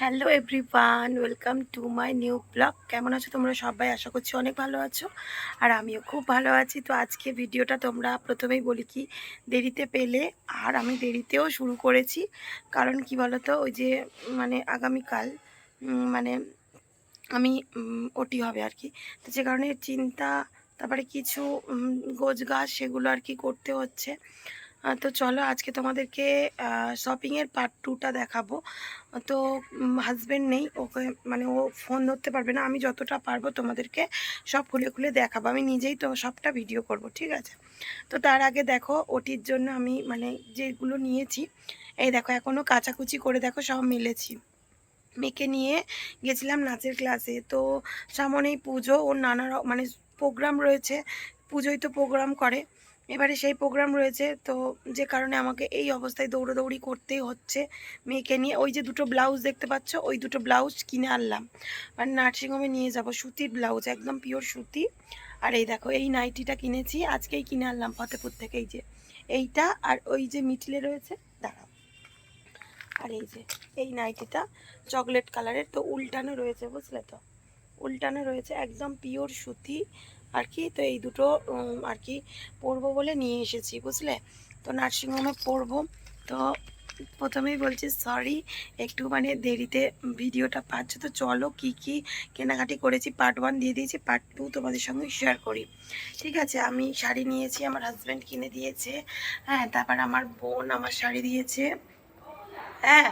Hello everyone, welcome to my new blog. কেমন আছো তোমরা সবাই? আশা করছি অনেক ভালো আছো আর আমিও খুব ভালো আছি। তো আজকে ভিডিওটা তোমরা প্রথমেই বলি কি, দেরিতে পেলে আর আমি দেরিতেও শুরু করেছি। কারণ কি বলো তো ওই যে মানে আগামীকাল মানে আমি ওটি হবে আর কি। তো যে কারণে চিন্তা, তারপরে কিছু গোছ গাছ সেগুলো আর কি করতে হচ্ছে। তো চলো আজকে তোমাদেরকে শপিংয়ের পার্ট টুটা দেখাবো। তো হাজব্যান্ড নেই, ওকে মানে ও ফোন ধরতে পারবে না। আমি যতটা পারব তোমাদেরকে সব খুলে খুলে দেখাবো। আমি নিজেই তো সবটা ভিডিও করব, ঠিক আছে? তো তার আগে দেখো, ওটির জন্য আমি মানে যেগুলো নিয়েছি, এই দেখো এখনও কাচাকুচি করে দেখো, সব মিলেছি। মেয়েকে নিয়ে গেছিলাম নাচের ক্লাসে তো সামনেই পুজো, ওর নানা মানে প্রোগ্রাম রয়েছে। পুজোয় তো প্রোগ্রাম করে। এবারে সেই প্রোগ্রাম রয়েছে, তো যে কারণে আমাকে এই অবস্থায় দৌড়োদৌড়ি করতেই হচ্ছে মেয়েকে নিয়ে। ওই যে দুটো ব্লাউজ দেখতে পাচ্ছ, ওই দুটো ব্লাউজ কিনে আনলাম। আর নার্সিংহোমে নিয়ে যাব, সুতির ব্লাউজ একদম পিওর সুতি। আর এই দেখো, এই নাইটিটা কিনেছি, আজকেই কিনে আনলাম ফতেপুর থেকে, এই যে এইটা। আর ওই যে মিটলে রয়েছে, দাঁড়াও। আর এই যে, এই নাইটিটা চকলেট কালারের তো উল্টানো রয়েছে, বুঝলে তো? উল্টানো রয়েছে, একদম পিওর সুতি। আর কি তো এই দুটো আর কি পরবো বলে নিয়ে এসেছি, বুঝলে? তো নার্সিংহোমে পরবো তো প্রথমেই বলছি সরি একটু মানে দেরিতে ভিডিওটা পাচ্ছ। তো চলো কি কি কেনাকাটি করেছি পার্ট ওয়ান দিয়ে দিয়েছি পার্ট টু তোমাদের সঙ্গে শেয়ার করি। ঠিক আছে, আমি শাড়ি নিয়েছি, আমার হাজব্যান্ড কিনে দিয়েছে। হ্যাঁ তারপর আমার বোন আমার শাড়ি দিয়েছে। হ্যাঁ।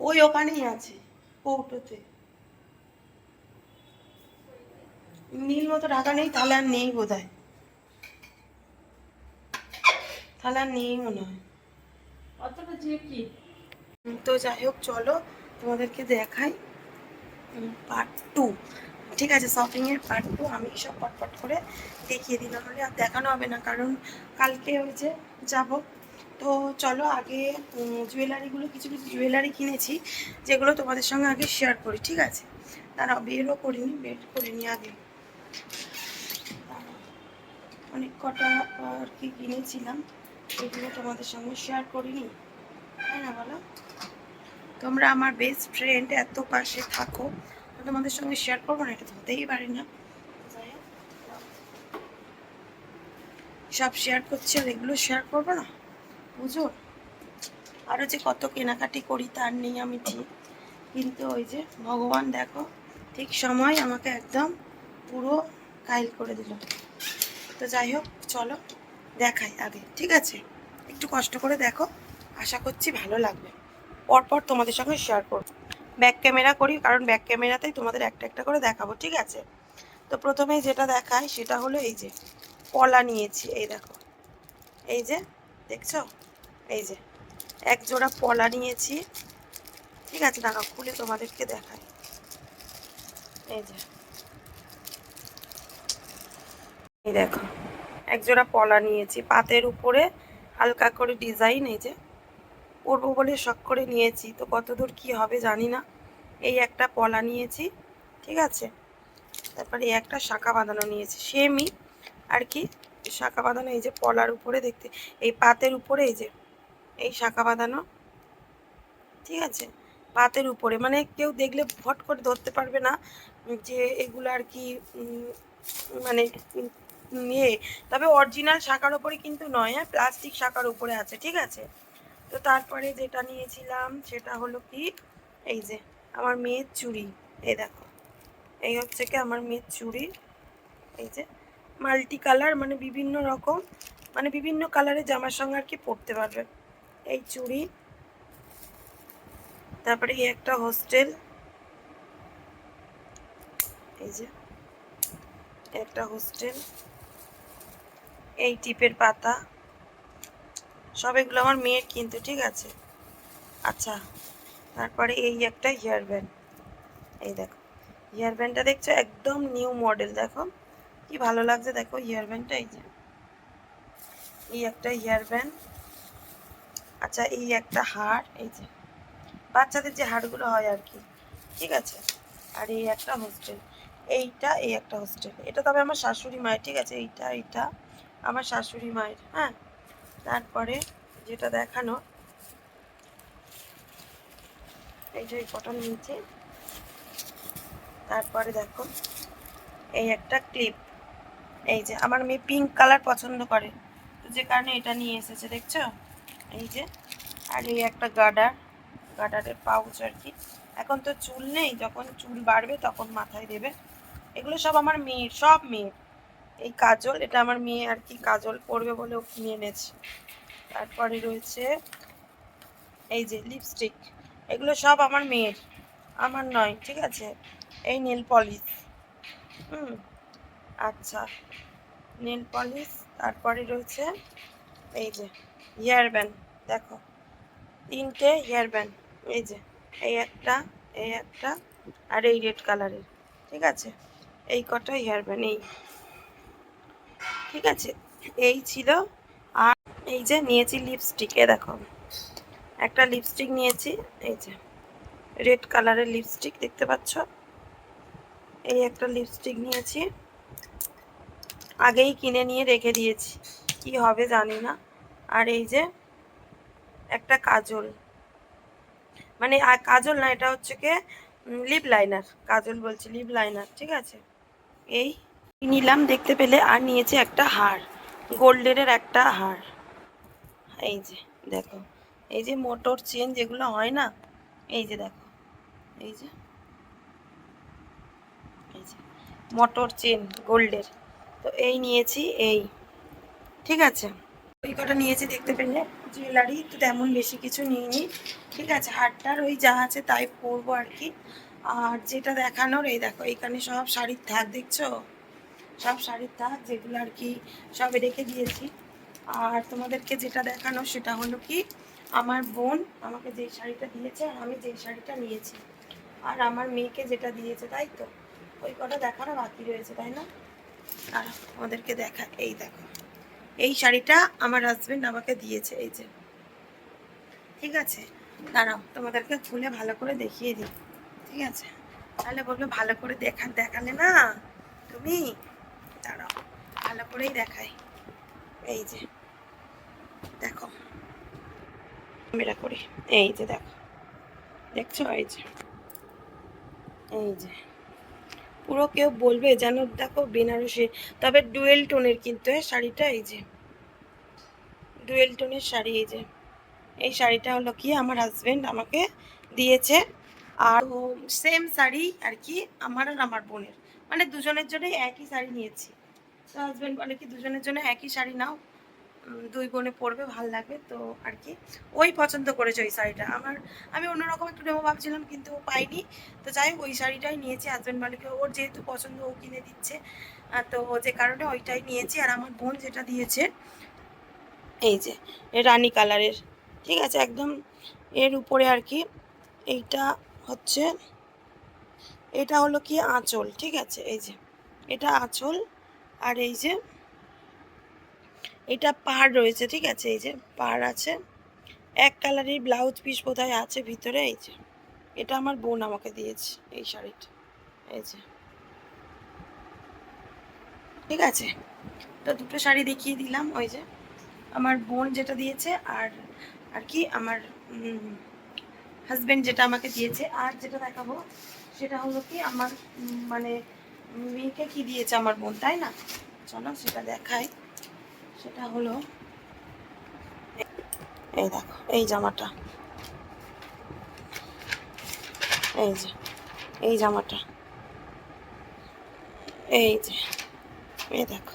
ওই ওখানেই আছে কৌটোতে নীল মতো ঢাকা নেই তাহলে আর নেই বোধ হয় তাহলে আর নেই মনে হয়। তো যাই হোক চলো তোমাদেরকে দেখাই পার্ট টু ঠিক আছে শপিংয়ের পার্ট টু আমি সব পটপট করে দেখিয়ে দিলাম হলে আর দেখানো হবে না কারণ কালকে ওই যে যাব। তো চলো আগে জুয়েলারিগুলো কিছু কিছু জুয়েলারি কিনেছি যেগুলো তোমাদের সঙ্গে আগে শেয়ার করি ঠিক আছে? তারা বেরও করিনি বের করিনি আগে। অনেক কটা আর কি কিনেছিলাম, এগুলো তোমাদের সঙ্গে শেয়ার করিনি। না বলো? তোমরা আমার বেস্ট ফ্রেন্ড এত পাশে থাকো তোমাদের সঙ্গে শেয়ার করব না, এটা তো হতেই পারি না। সব শেয়ার করছি আর এগুলো শেয়ার করব না? বুঝো? আরও যে কত কেনাকাটি করি তার নেই আমি ঠিক। কিন্তু ওই যে ভগবান দেখো, ঠিক সময় আমাকে একদম পুরো কাইল করে দিল। তো যাই হোক, চলো দেখাই আগে, ঠিক আছে? একটু কষ্ট করে দেখো, আশা করছি ভালো লাগবে। পরপর তোমাদের সঙ্গে শেয়ার করব। ব্যাক ক্যামেরা করি, কারণ ব্যাক ক্যামেরাতেই তোমাদের একটা একটা করে দেখাবো, ঠিক আছে? তো প্রথমেই যেটা দেখাই, সেটা হলো এই যে পলা নিয়েছি, এই দেখো। এই যে, দেখছ? এই যে, এক জোড়া পলা নিয়েছি। ঠিক আছে দাঁড়াও খুলে তোমাদেরকে দেখাই। এই যে এই দেখো এক জোড়া পলা নিয়েছি। পাতের উপরে হালকা করে ডিজাইন এই যে পরবো বলে শখ করে নিয়েছি। তো কতদূর কি হবে জানি না। এই একটা পলা নিয়েছি, ঠিক আছে? তারপরে এই একটা শাখা বাঁধানো নিয়েছি সেমই আর কি শাখা বাঁধানো, এই যে পলার উপরে দেখতে, এই পাতের উপরে এই যে, এই শাখা বাঁধানো, ঠিক আছে? পাতের উপরে মানে কেউ দেখলে ভট করে ধরতে পারবে না যে এগুলো আর কি মানে ইয়ে তবে অরিজিনাল শাখার উপরে কিন্তু নয় হ্যাঁ? প্লাস্টিক শাখার উপরে আছে, ঠিক আছে? তো তারপরে যেটা নিয়েছিলাম, সেটা হলো কি? এই যে, আমার মেয়ের চুড়ি, এই দেখো। এই হচ্ছে কি আমার মেয়ের চুড়ি? এই যে মাল্টি কালার মানে বিভিন্ন রকম মানে বিভিন্ন কালারের জামার সঙ্গে আর কি পরতে পারবে। এই চুড়ি, তারপরে এই একটা হোস্টেল এই যে, একটা হোস্টেল এই টিপের পাতা। সব এগুলো আমার মেয়ের কিন্তু, ঠিক আছে? আচ্ছা তারপরে এই একটা হেয়ার ব্যান্ড। এই দেখো, হেয়ার ব্যান্ডটা দেখছ? একদম নিউ মডেল, দেখো। কি ভালো লাগছে, দেখো, হেয়ার ব্যান্ডটা, এই যে। এই একটা হেয়ার ব্যান্ড। আচ্ছা এই একটা হার, এই যে। বাচ্চাদের যে হারগুলো হয় আর কি, ঠিক আছে? আর এই একটা হোস্টেল এইটা, এই একটা হোস্টেল এটা তবে আমার শাশুড়ি মায়ের, ঠিক আছে? এইটা এইটা। আমার শাশুড়ি মায়ের হ্যাঁ? তারপরে যেটা দেখানো, এই যে এই কটা নিয়েছি তারপরে দেখো, এই একটা ক্লিপ এই যে আমার মেয়ে পিঙ্ক কালার পছন্দ করে। তো যে কারণে এটা নিয়ে এসেছে, দেখছ? এই যে, আর এই একটা গার্ডার গার্ডারের পাউচ আর কি। এখন তো চুল নেই, যখন চুল বাড়বে তখন মাথায় দেবে। এগুলো সব আমার মেয়ের, সব মেয়ের। এই কাজল, এটা আমার মেয়ে আর কি, কাজল পরবে বলে ও কিনে এনেছে। তারপরে রয়েছে এই যে লিপস্টিক এগুলো সব আমার মেয়ের, আমার নয়, ঠিক আছে? এই নেল পলিশ হুম আচ্ছা নেল পলিশ তারপরে রয়েছে এই যে হেয়ার ব্যান্ড দেখো, তিনটে হেয়ার ব্যান্ড এই যে, এই একটা এই একটা, আর এই রেড কালারের ঠিক আছে? এই কটা হেয়ার ব্যান্ড এই ঠিক আছে? এই ছিল। আর এই যে নিয়েছি লিপস্টিক এ দেখো। একটা লিপস্টিক নিয়েছি, এই যে রেড কালারের লিপস্টিক দেখতে পাচ্ছ? এই একটা লিপস্টিক নিয়েছি। আগেই কিনে নিয়ে রেখে দিয়েছি। কি হবে জানি না। আর এই যে একটা কাজল। মানে কাজল না, এটা হচ্ছে কি লিপ লাইনার কাজল বলছি লিপ লাইনার ঠিক আছে? এই নিলাম দেখতে পেলে আর নিয়েছি একটা হার, গোল্ডেনের একটা হার। এই যে, দেখো, এই যে মোটর চেন যেগুলো হয় না? এই যে দেখো, এই যে এই যে, মোটর চেন, গোল্ডের। তো এই নিয়েছি, এই, ঠিক আছে? ওই কটা নিয়েছি দেখতে পেলে, জুয়েলারি তো তেমন বেশি কিছু নিইনি, ঠিক আছে? হারটার ওই যা আছে তাই পরবো আর কি। আর যেটা দেখানোর, এই দেখো এখানে সব শাড়ির থাক, দেখছ? সব শাড়ির থাক যেগুলো আর কি সব রেখে দিয়েছি। আর তোমাদেরকে যেটা দেখানো সেটা হলো কি, আমার বোন আমাকে যেই শাড়িটা দিয়েছে আর আমি যেই শাড়িটা নিয়েছি। আর আমার মেয়েকে যেটা দিয়েছে, তাই তো? ওই কটা দেখানো বাকি রয়েছে, তাই না? আর আমাদেরকে দেখা, এই দেখো। এই শাড়িটা আমার হাজবেন্ড আমাকে দিয়েছে, এই যে। ঠিক আছে? দাঁড়াও, তোমাদেরকে খুলে ভালো করে দেখিয়ে দিই। ঠিক আছে? তাহলে বলবে ভালো করে দেখা, দেখালে না? তুমি? ভালো করেই দেখাই এই যে, দেখো। মেরা করি। এই যে, দেখো। দেখছ? এই যে। এই যে। পুরো কেউ বলবে যেন, দেখো, বেনারসি। তবে ডুয়েল টোনের কিন্তু হ্যাঁ শাড়িটা, এই যে। ডুয়েল টোনের শাড়ি, এই যে। এই শাড়িটা হলো কি? আমার হাজবেন্ড আমাকে দিয়েছে। আর সেম শাড়ি আর কি, আমার আর আমার বোনের। মানে দুজনের জন্যই একই শাড়ি নিয়েছি। তো হাজবেন্ড বলে কি, দুজনের জন্য একই শাড়ি নাও দুই বোনে পরবে, ভালো লাগবে, তো আর কি। ওই পছন্দ করেছে ওই শাড়িটা। আমার, আমি অন্যরকম একটু নেব ভাবছিলাম, কিন্তু ও পাইনি তো যাই হোক, ওই শাড়িটাই নিয়েছি। হাজব্যান্ড মালিকে ওর যেহেতু পছন্দ, ও কিনে দিচ্ছে। তো যে কারণে ওইটাই নিয়েছি। আর আমার বোন যেটা দিয়েছে, এই যে রানী কালারের, ঠিক আছে? একদম এর উপরে আর কি, এইটা হচ্ছে, এটা হলো কি আঁচল, ঠিক আছে? এই যে, এটা আঁচল। আর এই যে, এটা পাড় রয়েছে, ঠিক আছে? এই যে পাড় আছে। এক কালারের ব্লাউজ পিস বোধহয় আছে ভিতরে, এই যে। এটা আমার বোন আমাকে দিয়েছে এই শাড়িটা, এই যে। ঠিক আছে? তো দুটো শাড়ি দেখিয়ে দিলাম, ওই যে। আমার বোন যেটা দিয়েছে আর আর কি, আমার হাজবেন্ড যেটা আমাকে দিয়েছে। আর যেটা দেখাবো, সেটা হলো কি, আমার মানে মেয়েকে কি দিয়েছে আমার বোন, তাই না? চলো সেটা দেখাই। সেটা হলো, এই দেখো, এই জামাটা। এই যে, এই জামাটা। এই যে, এই দেখো।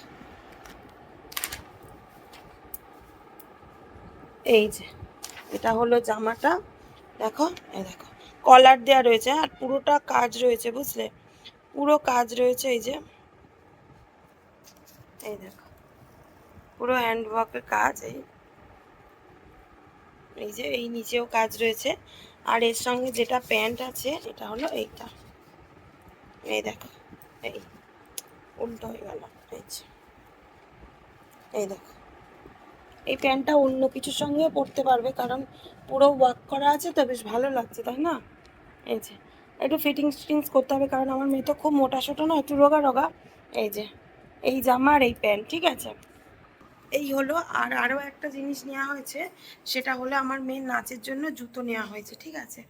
এই যে, এটা হলো জামাটা। দেখো, এই দেখো। কলার দেওয়া রয়েছে, আর পুরোটা কাজ রয়েছে, বুঝলে? পুরো কাজ রয়েছে এই যে। এই দেখো। পুরো হ্যান্ড ওয়ার্কের কাজ এই। এই যে, এই নিচেও কাজ রয়েছে। আর এর সঙ্গে যেটা প্যান্ট আছে, এটা হলো এইটা। এই দেখো। এই, উল্টো হয়ে গেল। এই যে। এই দেখো। এই প্যান্টটা অন্য কিছুর সঙ্গেও পরতে পারবে, কারণ পুরো ওয়ার্ক করা আছে, তো বেশ ভালো লাগছে, তাই না? এই যে। একটু ফিটিংস ফিটিংস করতে হবে, কারণ আমার মেয়ে তো খুব মোটা সোটা না একটু রোগা রোগা। এই যে, এই জামা আর এই প্যান্ট, ঠিক আছে? এই হলো, আর আরও একটা জিনিস নেওয়া হয়েছে, সেটা হলো আমার মেয়ের নাচের জন্য জুতো নেওয়া হয়েছে, ঠিক আছে?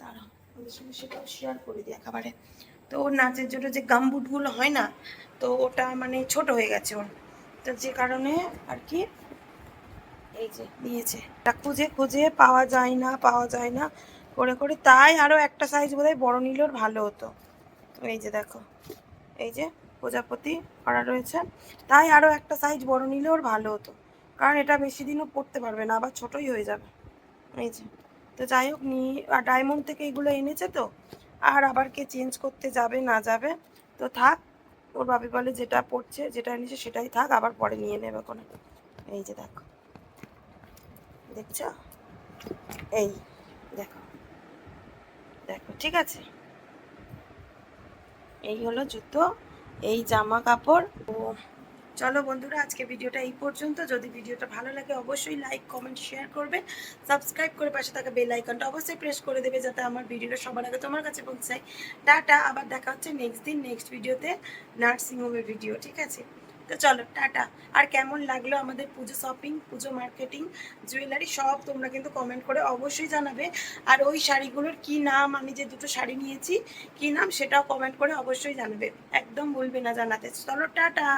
দাঁড়াও, ওদের সঙ্গে সেটাও শেয়ার করে দিই একেবারে। তো ওর নাচের জন্য যে গামবুটগুলো হয় না, তো ওটা মানে ছোট হয়ে গেছে ওর। তো যে কারণে আর কি, এই যে নিয়েছে খুঁজে খুঁজে পাওয়া যায় না, পাওয়া যায় না। করে করে, তাই আরও একটা সাইজ বোধহয় বড় নিলে ওর ভালো হতো। এই যে দেখো, এই যে প্রজাপতি করা রয়েছে, তাই আরও একটা সাইজ বড় নিলে ওর ভালো হতো। কারণ এটা বেশি দিনও পড়তে পারবে না, আবার ছোটই হয়ে যাবে। এই যে, তো যাই হোক নিয়ে আর ডায়মন্ড থেকে এগুলো এনেছে তো, আর আবার কে চেঞ্জ করতে যাবে, না যাবে, তো থাক, ওর ভাবি বলে যেটা পড়ছে, যেটা এনেছে সেটাই থাক, আবার পরে নিয়ে নেবে কোনো। এই যে দেখো, দেখছ? এই, দেখো। দেখো, ঠিক আছে? এই হলো জুতো, এই জামা কাপড়। ও চলো বন্ধুরা, আজকে ভিডিওটা এই পর্যন্ত। যদি ভিডিওটা ভালো লাগে, অবশ্যই লাইক কমেন্ট শেয়ার করবে। সাবস্ক্রাইব করে পাশে থাকা বেল আইকনটা অবশ্যই প্রেস করে দেবে, যাতে আমার ভিডিওটা সবার আগে তোমার কাছে পৌঁছায়। টাটা, আবার দেখা হচ্ছে নেক্সট দিন নেক্সট ভিডিওতে নার্সিং হোমের ভিডিও ঠিক আছে? তো চলো, টাটা। আর কেমন লাগল আমাদের পুজো শপিং, পুজো মার্কেটিং, জুয়েলারি, সব তোমরা কিন্তু কমেন্ট করে অবশ্যই জানাবে। আর ওই শাড়িগুলোর কি নাম, আমি যে দুটো শাড়ি নিয়েছি, কি নাম সেটাও কমেন্ট করে অবশ্যই জানাবে। একদম ভুলবে না জানাতে। চলো, টাটা।